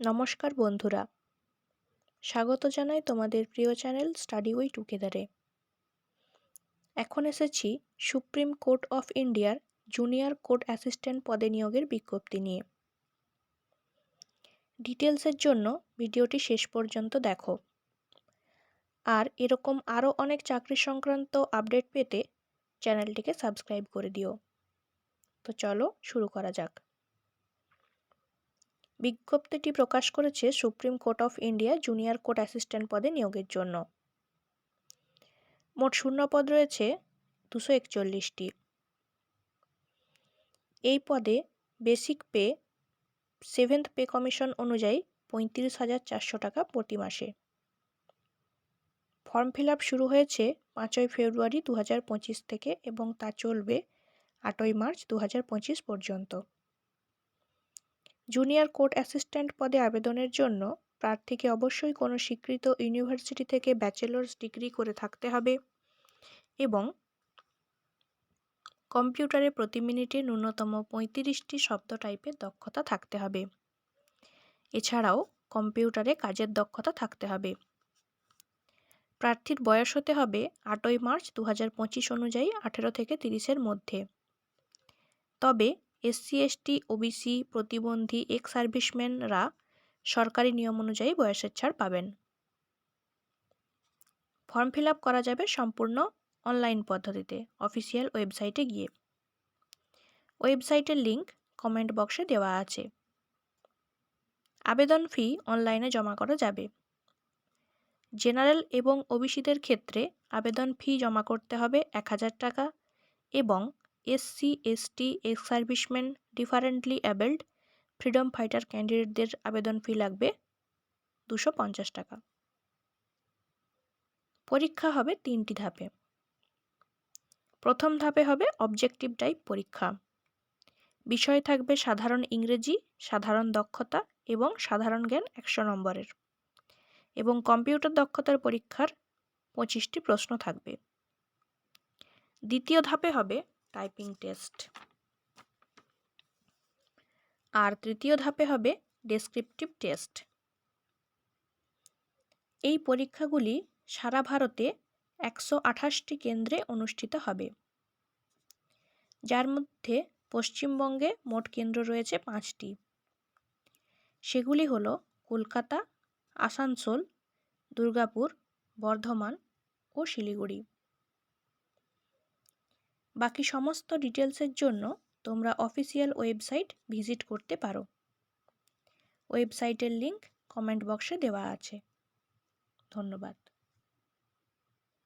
নমস্কার বন্ধুরা। স্বাগত জানাই তোমাদের প্রিয় চ্যানেল স্টাডি উই টুগেদারে এখন এসেছি সুপ্রিম কোর্ট অফ ইন্ডিয়ার জুনিয়র কোর্ট অ্যাসিস্ট্যান্ট পদে নিয়োগের বিজ্ঞপ্তি নিয়ে। ডিটেলসের জন্য ভিডিওটি শেষ পর্যন্ত দেখো। আর এরকম আরও অনেক চাকরি সংক্রান্ত আপডেট পেতে চ্যানেলটিকে সাবস্ক্রাইব করে দিও। তো চলো শুরু করা যাক। বিজ্ঞপ্তিটি প্রকাশ করেছে Supreme Court of India junior court assistant পদে নিয়োগের জন্য। মোট শূন্য পদ রয়েছে দুশো একচল্লিশটি। এই পদে basic pay, seventh pay commission অনুযায়ী পঁয়ত্রিশ হাজার চারশো টাকা প্রতি মাসে। ফর্ম ফিল আপ শুরু হয়েছে পাঁচই ফেব্রুয়ারি দু হাজার পঁচিশ থেকে এবং তা চলবে আটই মার্চ দু হাজার পঁচিশ পর্যন্ত। জুনিয়র কোর্ট অ্যাসিস্ট্যান্ট পদে আবেদনের জন্য প্রার্থীকে অবশ্যই কোনো স্বীকৃত ইউনিভার্সিটি থেকে ব্যাচেলর্স ডিগ্রি করে থাকতে হবে এবং কম্পিউটারে প্রতি মিনিটে ন্যূনতম পঁয়ত্রিশটি শব্দ টাইপের দক্ষতা থাকতে হবে। এছাড়াও কম্পিউটারে কাজের দক্ষতা থাকতে হবে। প্রার্থীর বয়স হতে হবে আটই মার্চ দু হাজার পঁচিশ অনুযায়ী আঠেরো থেকে তিরিশের মধ্যে। তবে এসসি, এসটি, ওবিসি, প্রতিবন্ধী এক্স সার্ভিসম্যানরা সরকারি নিয়ম অনুযায়ী বয়সের ছাড় পাবেন। ফর্ম ফিল আপ করা যাবে সম্পূর্ণ অনলাইন পদ্ধতিতে, অফিসিয়াল ওয়েবসাইটে গিয়ে। ওয়েবসাইটের লিংক কমেন্ট বক্সে দেওয়া আছে। আবেদন ফি অনলাইনে জমা করা যাবে। জেনারেল এবং ওবিসিদের ক্ষেত্রে আবেদন ফি জমা করতে হবে এক হাজার টাকা এবং SC, ST ex serviceman differently abled, freedom fighter ক্যান্ডিডেটদের আবেদন ফি লাগবে দুশো পঞ্চাশ টাকা। পরীক্ষা হবে তিনটি ধাপে। প্রথম ধাপে হবে অবজেক্টিভ টাইপ পরীক্ষা। বিষয় থাকবে সাধারণ ইংরেজি, সাধারণ দক্ষতা এবং সাধারণ জ্ঞান একশো নম্বরের। এবং কম্পিউটার দক্ষতার পরীক্ষার পঁচিশটি প্রশ্ন থাকবে। দ্বিতীয় ধাপে হবে টাইপিং টেস্ট। আর তৃতীয় ধাপে হবে ডেসক্রিপটিভ টেস্ট এই পরীক্ষাগুলি সারা ভারতে একশো আঠাশটি কেন্দ্রে অনুষ্ঠিত হবে। যার মধ্যে পশ্চিমবঙ্গে মোট কেন্দ্র রয়েছে পাঁচটি। সেগুলি হল কলকাতা, আসানসোল, দুর্গাপুর, বর্ধমান ও শিলিগুড়ি। বাকি সমস্ত ডিটেলসের জন্য তোমরা অফিসিয়াল ওয়েবসাইট ভিজিট করতে পারো। ওয়েবসাইটের লিংক কমেন্ট বক্সে দেওয়া আছে। ধন্যবাদ।